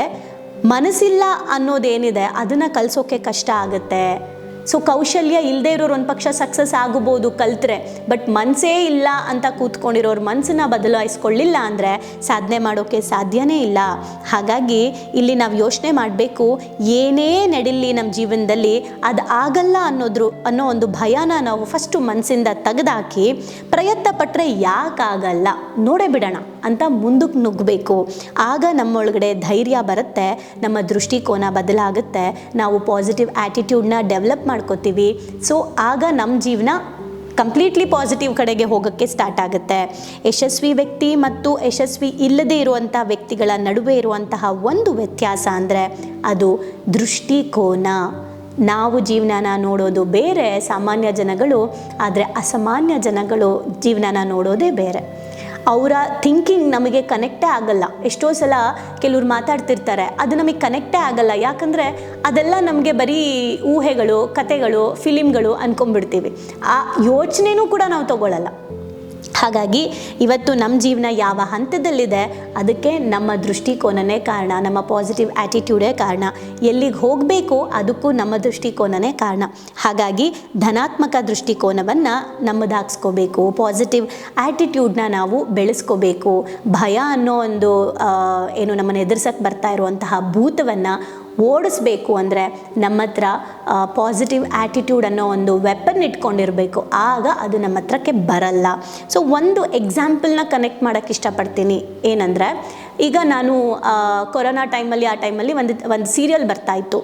ಮನಸ್ಸಿಲ್ಲ ಅನ್ನೋದೇನಿದೆ, ಅದನ್ನು ಕಲಿಸೋಕ್ಕೆ ಕಷ್ಟ ಆಗುತ್ತೆ. ಸೊ ಕೌಶಲ್ಯ ಇಲ್ಲದೆ ಇರೋರು ಒಂದು ಪಕ್ಷ ಸಕ್ಸಸ್ ಆಗಬಹುದು ಕಲ್ತ್ರೆ ಬಟ್ ಮನಸ್ಸೇ ಇಲ್ಲ ಅಂತ ಕೂತ್ಕೊಂಡಿರೋರು ಮನಸ್ಸನ್ನ ಬದಲಾಯಿಸ್ಕೊಳ್ಳಿಲ್ಲ ಅಂದರೆ ಸಾಧನೆ ಮಾಡೋಕ್ಕೆ ಸಾಧ್ಯನೇ ಇಲ್ಲ. ಹಾಗಾಗಿ ಇಲ್ಲಿ ನಾವು ಯೋಚನೆ ಮಾಡಬೇಕು, ಏನೇ ನಡಿಲಿ ನಮ್ಮ ಜೀವನದಲ್ಲಿ, ಅದು ಆಗಲ್ಲ ಅನ್ನೋದ್ರು, ಅನ್ನೋ ಒಂದು ಭಯನ ನಾವು ಫಸ್ಟು ಮನಸ್ಸಿಂದ ತೆಗೆದಾಕಿ ಪ್ರಯತ್ನ ಪಟ್ಟರೆ ಯಾಕಾಗಲ್ಲ? ನೋಡೇ ಬಿಡೋಣ. ಅಂತ ಮುಂದಕ್ಕೆ ನುಗ್ಗಬೇಕು. ಆಗ ನಮ್ಮೊಳಗಡೆ ಧೈರ್ಯ ಬರುತ್ತೆ, ನಮ್ಮ ದೃಷ್ಟಿಕೋನ ಬದಲಾಗುತ್ತೆ, ನಾವು ಪಾಸಿಟಿವ್ ಆ್ಯಟಿಟ್ಯೂಡ್ನ ಡೆವಲಪ್ ಮಾಡ್ಕೋತೀವಿ. ಸೊ ಆಗ ನಮ್ಮ ಜೀವನ ಕಂಪ್ಲೀಟ್ಲಿ ಪಾಸಿಟಿವ್ ಕಡೆಗೆ ಹೋಗೋಕ್ಕೆ ಸ್ಟಾರ್ಟ್ ಆಗುತ್ತೆ. ಯಶಸ್ವಿ ವ್ಯಕ್ತಿ ಮತ್ತು ಯಶಸ್ವಿ ಇಲ್ಲದೇ ಇರುವಂಥ ವ್ಯಕ್ತಿಗಳ ನಡುವೆ ಇರುವಂತಹ ಒಂದು ವ್ಯತ್ಯಾಸ ಅಂದರೆ ಅದು ದೃಷ್ಟಿಕೋನ. ನಾವು ಜೀವನನ ನೋಡೋದು ಬೇರೆ, ಸಾಮಾನ್ಯ ಜನಗಳು, ಆದರೆ ಅಸಾಮಾನ್ಯ ಜನಗಳು ಜೀವನನ ನೋಡೋದೇ ಬೇರೆ. ಅವರ ಥಿಂಕಿಂಗ್ ನಮಗೆ ಕನೆಕ್ಟೇ ಆಗಲ್ಲ. ಎಷ್ಟೋ ಸಲ ಕೆಲವ್ರು ಮಾತಾಡ್ತಿರ್ತಾರೆ, ಅದು ನಮಗೆ ಕನೆಕ್ಟೇ ಆಗಲ್ಲ. ಯಾಕಂದರೆ ಅದೆಲ್ಲ ನಮಗೆ ಬರೀ ಊಹೆಗಳು, ಕತೆಗಳು ಫಿಲಿಮ್ಗಳು ಅಂದ್ಕೊಂಡ್ಬಿಡ್ತೀವಿ ಆ ಯೋಚನೆನೂ ಕೂಡ ನಾವು ತಗೊಳ್ಳಲ್ಲ ಹಾಗಾಗಿ ಇವತ್ತು ನಮ್ಮ ಜೀವನ ಯಾವ ಹಂತದಲ್ಲಿದೆ, ಅದಕ್ಕೆ ನಮ್ಮ ದೃಷ್ಟಿಕೋನನೇ ಕಾರಣ, ನಮ್ಮ ಪಾಸಿಟಿವ್ ಆ್ಯಟಿಟ್ಯೂಡೇ ಕಾರಣ. ಎಲ್ಲಿಗೆ ಹೋಗಬೇಕು ಅದಕ್ಕೂ ನಮ್ಮ ದೃಷ್ಟಿಕೋನನೇ ಕಾರಣ. ಹಾಗಾಗಿ ಧನಾತ್ಮಕ ದೃಷ್ಟಿಕೋನವನ್ನು ನಮ್ಮದಾಗಿಸ್ಕೋಬೇಕು ಪಾಸಿಟಿವ್ ಆ್ಯಟಿಟ್ಯೂಡ್ನ ನಾವು ಬೆಳೆಸ್ಕೋಬೇಕು. ಭಯ ಅನ್ನೋ ಒಂದು ಏನು ನಮ್ಮನ್ನು ಎದುರಿಸಕ್ಕೆ ಬರ್ತಾ ಇರುವಂತಹ ಭೂತವನ್ನು ಓಡಿಸ್ಬೇಕು ಅಂದರೆ ನಮ್ಮ ಹತ್ರ ಪಾಸಿಟಿವ್ ಆ್ಯಟಿಟ್ಯೂಡ್ ಅನ್ನೋ ಒಂದು ವೆಪನ್ ಇಟ್ಕೊಂಡಿರಬೇಕು. ಆಗ ಅದು ನಮ್ಮ ಹತ್ರಕ್ಕೆ ಬರಲ್ಲ. ಸೊ ಒಂದು ಎಕ್ಸಾಂಪಲ್ನ ಕನೆಕ್ಟ್ ಮಾಡೋಕ್ಕೆ ಇಷ್ಟಪಡ್ತೀನಿ. ಏನಂದರೆ, ಈಗ ನಾನು ಕೊರೋನಾ ಟೈಮಲ್ಲಿ ಆ ಟೈಮಲ್ಲಿ ಒಂದು ಒಂದು ಸೀರಿಯಲ್ ಬರ್ತಾ ಇತ್ತು.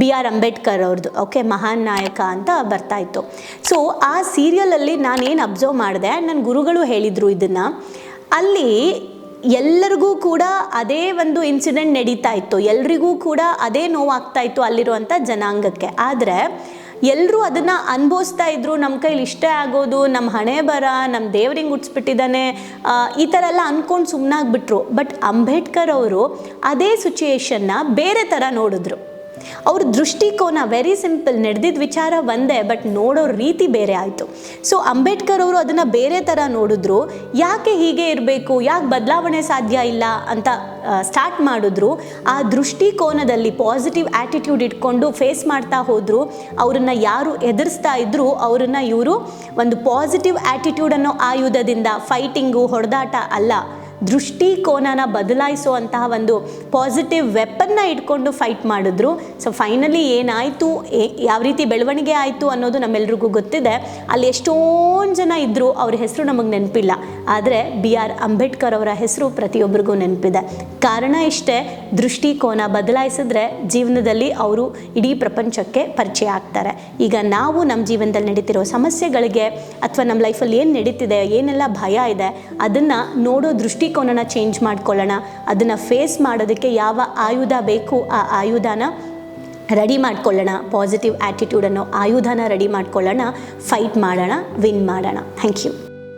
ಬಿ ಆರ್ ಅಂಬೇಡ್ಕರ್ ಅವ್ರದ್ದು ಓಕೆ ಮಹಾನ್ ನಾಯಕ ಅಂತ ಬರ್ತಾ ಇತ್ತು. ಸೊ ಆ ಸೀರಿಯಲಲ್ಲಿ ನಾನೇನು ಅಬ್ಸರ್ವ್ ಮಾಡಿದೆ ನನ್ನ ಗುರುಗಳು ಹೇಳಿದರು ಇದನ್ನು. ಅಲ್ಲಿ ಎಲ್ಲರಿಗೂ ಕೂಡ ಅದೇ ಒಂದು ಇನ್ಸಿಡೆಂಟ್ ನಡೀತಾ ಇತ್ತು. ಎಲ್ರಿಗೂ ಕೂಡ ಅದೇ ನೋವಾಗ್ತಾ ಇತ್ತು ಅಲ್ಲಿರುವಂಥ ಜನಾಂಗಕ್ಕೆ. ಆದರೆ ಎಲ್ಲರೂ ಅದನ್ನು ಅನುಭವಿಸ್ತಾ ಇದ್ರು. ನಮ್ಮ ಕೈಲಿ ಇಷ್ಟೇ ಆಗೋದು ನಮ್ಮ ಹಣೆ ಬರ ನಮ್ಮ ದೇವ್ರಿಂಗ್ ಹುಟ್ಸ್ಬಿಟ್ಟಿದ್ದಾನೆ ಆ, ಈ ಥರ ಎಲ್ಲ ಅಂದ್ಕೊಂಡು ಸುಮ್ಮನಾಗ್ಬಿಟ್ರು ಬಟ್ ಅಂಬೇಡ್ಕರ್ ಅವರು ಅದೇ ಸಿಚುಯೇಷನ್ನ ಬೇರೆ ಥರ ನೋಡಿದ್ರು. ಅವ್ರ ದೃಷ್ಟಿಕೋನ ವೆರಿ ಸಿಂಪಲ್ ನಡೆದಿದ್ದ ವಿಚಾರ ಒಂದೇ ಬಟ್ ನೋಡೋ ರೀತಿ ಬೇರೆ ಆಯಿತು. ಸೊ ಅಂಬೇಡ್ಕರ್ ಅವರು ಅದನ್ನು ಬೇರೆ ಥರ ನೋಡಿದ್ರು, ಯಾಕೆ ಹೀಗೆ ಇರಬೇಕು, ಯಾಕೆ ಬದಲಾವಣೆ ಸಾಧ್ಯ ಇಲ್ಲ ಅಂತ ಸ್ಟಾರ್ಟ್ ಮಾಡಿದ್ರು, ಆ ದೃಷ್ಟಿಕೋನದಲ್ಲಿ ಪಾಸಿಟಿವ್ ಆ್ಯಟಿಟ್ಯೂಡ್ ಇಟ್ಕೊಂಡು ಫೇಸ್ ಮಾಡ್ತಾ ಹೋದರು, ಅವರನ್ನು ಯಾರು ಎದುರಿಸ್ತಾ ಇದ್ರು, ಅವರನ್ನು ಇವರು ಒಂದು ಪಾಸಿಟಿವ್ ಆ್ಯಟಿಟ್ಯೂಡ್ ಅನ್ನೋ ಆಯುಧದಿಂದ ಫೈಟಿಂಗು ಹೊಡೆದಾಟ ಅಲ್ಲ. ದೃಷ್ಟಿಕೋನನ ಬದಲಾಯಿಸುವಂತಹ ಒಂದು ಪಾಸಿಟಿವ್ ವೆಪನ್ನ ಇಟ್ಕೊಂಡು ಫೈಟ್ ಮಾಡಿದ್ರು. ಸೊ ಫೈನಲಿ ಏನಾಯಿತು? ಯಾವ ರೀತಿ ಬೆಳವಣಿಗೆ ಆಯಿತು ಅನ್ನೋದು ನಮ್ಮೆಲ್ರಿಗೂ ಗೊತ್ತಿದೆ. ಅಲ್ಲಿ ಎಷ್ಟೊಂದು ಜನ ಇದ್ದರು ಅವ್ರ ಹೆಸರು ನಮಗೆ ನೆನಪಿಲ್ಲ. ಆದರೆ ಬಿ ಆರ್ ಅಂಬೇಡ್ಕರ್ ಅವರ ಹೆಸರು ಪ್ರತಿಯೊಬ್ಬರಿಗೂ ನೆನಪಿದೆ. ಕಾರಣ ಇಷ್ಟೇ, ದೃಷ್ಟಿಕೋನ ಬದಲಾಯಿಸಿದ್ರೆ ಜೀವನದಲ್ಲಿ ಅವರು ಇಡೀ ಪ್ರಪಂಚಕ್ಕೆ ಪರಿಚಯ ಆಗ್ತಾರೆ. ಈಗ ನಾವು ನಮ್ಮ ಜೀವನದಲ್ಲಿ ನಡೀತಿರೋ ಸಮಸ್ಯೆಗಳಿಗೆ ಅಥವಾ ನಮ್ಮ ಲೈಫಲ್ಲಿ ಏನು ನಡೀತಿದೆ, ಏನೆಲ್ಲ ಭಯ ಇದೆ, ಅದನ್ನು ನೋಡೋ ದೃಷ್ಟಿಕೋನನ ಚೇಂಜ್ ಮಾಡ್ಕೊಳ್ಳೋಣ. ಅದನ್ನು ಫೇಸ್ ಮಾಡೋದಕ್ಕೆ ಯಾವ ಆಯುಧ ಬೇಕು ಆ ಆಯುಧನ ರೆಡಿ ಮಾಡ್ಕೊಳ್ಳೋಣ. ಪಾಸಿಟಿವ್ ಆ್ಯಟಿಟ್ಯೂಡನ್ನು ಆಯುಧನ ರೆಡಿ ಮಾಡ್ಕೊಳ್ಳೋಣ. ಫೈಟ್ ಮಾಡೋಣ. ವಿನ್ ಮಾಡೋಣ. Thank you